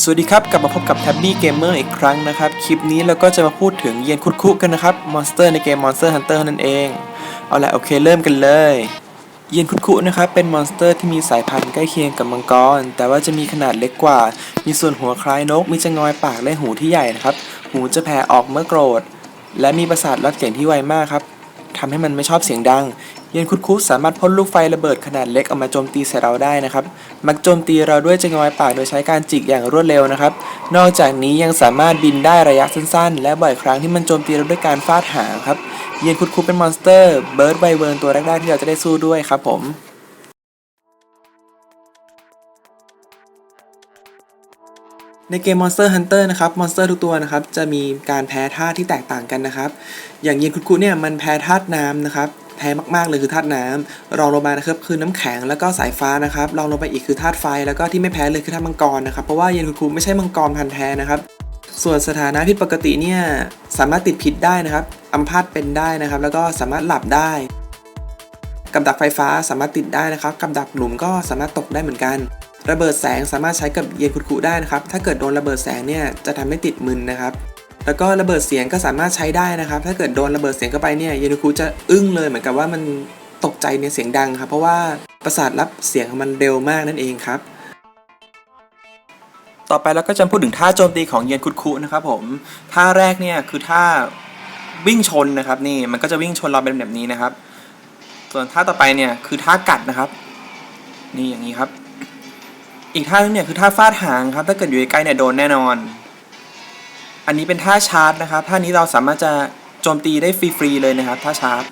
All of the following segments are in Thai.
สวัสดีครับ กลับมาพบกับ Tabby Gamer อีกครั้งนะครับ คลิปนี้เราก็จะมาพูดถึงเย็นคุดคุกันนะครับ มอนสเตอร์ในเกม Monster Hunter นั่นเอง เอาละโอเคเริ่มกันเลย เย็นคุดคุนะครับ เป็นมอนสเตอร์ที่มีสายพันธุ์ใกล้เคียงกับมังกร แต่ว่าจะมีขนาดเล็กกว่า มีส่วนหัวคล้ายนก มีจงอยปากและหูที่ใหญ่นะครับ หูจะแผ่ออกเมื่อโกรธ และมีประสาทรับเสียงที่ไวมากครับ ทำให้มันไม่ชอบเสียงดัง เย็นคุดคุสามารถพ่นลูกไฟระเบิดขนาดเล็กออกมาโจมตีใส่เราได้นะครับ มักโจมตีเราด้วยจะงอยปากโดยใช้การจิกอย่างรวดเร็วนะครับ นอกจากนี้ยังสามารถบินได้ระยะสั้นๆ และบ่อยครั้งที่มันโจมตีเราด้วยการฟาดหางครับ เย็นคุดคุเป็นมอนสเตอร์เบิร์ดไบเวิร์นตัวแรกๆที่เราจะได้สู้ด้วยครับผม ในเกม Monster Hunter นะครับ มอนสเตอร์ทุกตัวนะครับ จะมีการแพ้ธาตุที่แตกต่างกันนะครับ อย่างเย็นคุดคุเนี่ยมันแพ้ธาตุน้ำนะครับ แพ้มากๆเลยคือธาตุน้ำรองลงมานะครับคือน้ำแข็งแล้วก็สายฟ้านะครับ รองลงไปอีกคือธาตุไฟ แล้วก็ที่ไม่แพ้เลยคือธาตุมังกรนะครับ เพราะว่าเย็นคุดคุไม่ใช่มังกรพันธุ์แท้นะครับ ส่วนสถานะพิษปกติเนี่ยสามารถติดพิษได้นะครับอัมพาตเป็นได้นะครับ แล้วก็สามารถหลับได้กับดักไฟฟ้าสามารถติดได้นะครับ กับดักหลุมก็สามารถตกได้เหมือนกัน ระเบิดแสงสามารถใช้กับเย็นคุดคุได้นะครับ ถ้าเกิดโดนระเบิดแสงเนี่ยจะทำให้ติดมึนนะครับ แล้วก็ระเบิดเสียงก็สามารถใช้ได้นะครับ ถ้าเกิดโดนระเบิดเสียงเข้าไปเนี่ยเยนคุดจะอึ้งเลยเหมือนกับว่ามันตกใจในเสียงดังครับ เพราะว่าประสาทรับเสียงของมันเร็วมากนั่นเองครับ ต่อไปเราก็จะพูดถึงท่าโจมตีของเย็นคุดคุนะครับผม ท่าแรกเนี่ยคือท่าวิ่งชนนะครับนี่มันก็จะวิ่งชนเราเป็นแบบนี้นะครับ ส่วนท่าต่อไปเนี่ยคือท่ากัดนะครับ นี่อย่างนี้ครับ อีกท่านึงเนี่ยคือท่าฟาดหางครับ ถ้าเกิดอยู่ใกล้เนี่ยโดนแน่นอน อันนี้เป็นท่าชาร์จนะครับ ท่านี้เราสามารถจะโจมตีได้ฟรีๆเลยนะครับ ท่าชาร์จ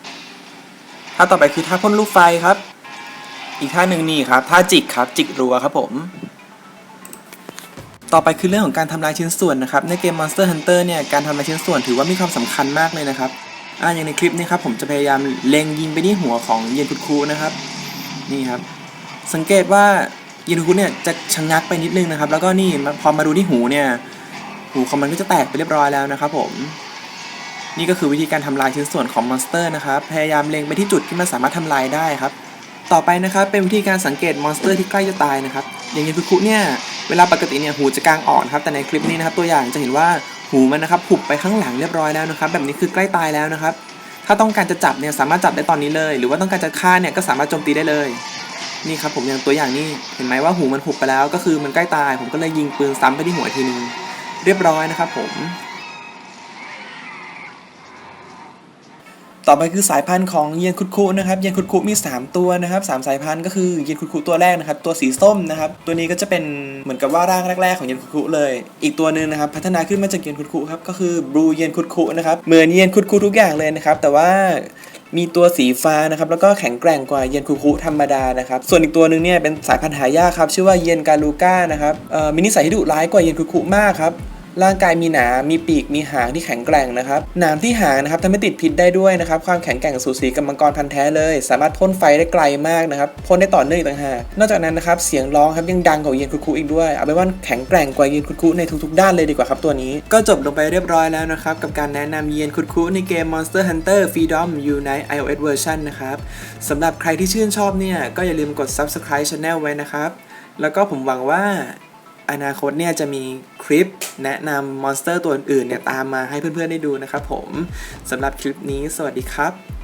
ท่าต่อไปคือท่าพ่นลูกไฟครับ อีกท่าหนึ่งนี่ครับ ท่าจิกครับ จิกรัวครับผม ต่อไปคือเรื่องของการทำลายชิ้นส่วนนะครับ ในเกม Monster Hunter เนี่ย การทำลายชิ้นส่วนถือว่ามีความสำคัญมากเลยนะครับ อ่าอย่างในคลิปนี้ครับผมจะพยายามเล็งยิงไปที่หัวของเย็นคุดคูนะครับ นี่ครับ สังเกตว่า ย็นคุเนี่ยจะชะงักไปนิดนึงนะครับ แล้วก็นี่มาพอมาดูที่หูเนี่ย หูของมันก็จะแตกไปเรียบร้อยแล้วนะครับผมนี่ก็คือวิธีการทำลายชิ้นส่วนของมอนสเตอร์นะครับ พยายามเล็งไปที่จุดที่มันสามารถทำลายได้ครับ ต่อไปนะครับเป็นวิธีการสังเกตมอนสเตอร์ที่ใกล้จะตายนะครับ อย่างเยนคุคุเนี่ย เวลาปกติเนี่ยหูจะกลางอ่อนครับ แต่ในคลิปนี้นะครับตัวอย่างจะเห็นว่าหูมันนะครับหุบไปข้างหลังเรียบร้อยแล้วนะครับ แบบนี้คือใกล้ตายแล้วนะครับ ถ้าต้องการจะจับเนี่ยสามารถจับได้ตอนนี้เลย หรือว่าต้องการจะฆ่าเนี่ยก็สามารถโจมตีได้เลย นี่ครับผมอย่างตัวอย่างนี่เห็นไหมว่าหูมันหุบไปแล้วก็คือมันใกล้ตาย ผมก็เลยยิงปืนซ้ำไปที่หัวทีนึง เรียบร้อยนะครับผม ต่อไปคือสายพันธุ์ของเย็นคุดคุนะครับเย็นคุดคุมี 3 ตัวนะครับสามสายพันธุ์ก็คือเย็นคุดคุตัวแรกนะครับ ตัวสีส้มนะครับ ตัวนี้ก็จะเป็นเหมือนกับว่าร่างแรกๆของเย็นคุดคุเลย อีกตัวหนึ่งนะครับ พัฒนาขึ้นมาจากเย็นคุดคุครับก็คือบลูเย็นคุดคุนะครับเหมือนเย็นคุดคุทุกอย่างเลยนะครับแต่ว่า มีตัวสีฟ้านะครับแล้วก็แข็งแกร่งกว่าเยนคุคุธรรมดานะครับส่วนอีกตัวหนึ่งเนี่ยเป็นสายพันธุ์หายากครับชื่อว่าเยนกาลูก้านะครับมีนิสัยที่ดุร้ายกว่าเยนคุคุมากครับ ร่างกายมีหนามมีปีกมีหางที่แข็งแกร่งนะครับหนามที่หางนะครับทำให้ติดพิษได้ด้วยนะครับความแข็งแกร่งสูสีกับมังกรพันธุ์แท้เลย สามารถพ่นไฟได้ไกลมากนะครับพ่นได้ต่อเนื่องอีกต่างหากนอกจากนั้นนะครับเสียงร้องครับยังดังกว่าเย็นคุคุอีกด้วยเอาเป็นว่าแข็งแกร่งกว่าเย็นคุคุในทุกๆ ด้านเลยดีกว่าครับตัวนี้ ก็จบลงไปเรียบร้อยแล้วนะครับกับการแนะนำเย็นคุคุในเกม Monster Hunter Freedom Unite iOS Version นะครับสำหรับใครที่ชื่นชอบเนี่ยก็อย่าลืมกด Subscribe Channel ไว้นะครับแล้วก็ผมหวังว่า อนาคตเนี่ยจะมีคลิปแนะนำมอนสเตอร์ตัวอื่นๆเนี่ยตามมาให้เพื่อนๆได้ดูนะครับผมสำหรับคลิปนี้สวัสดีครับ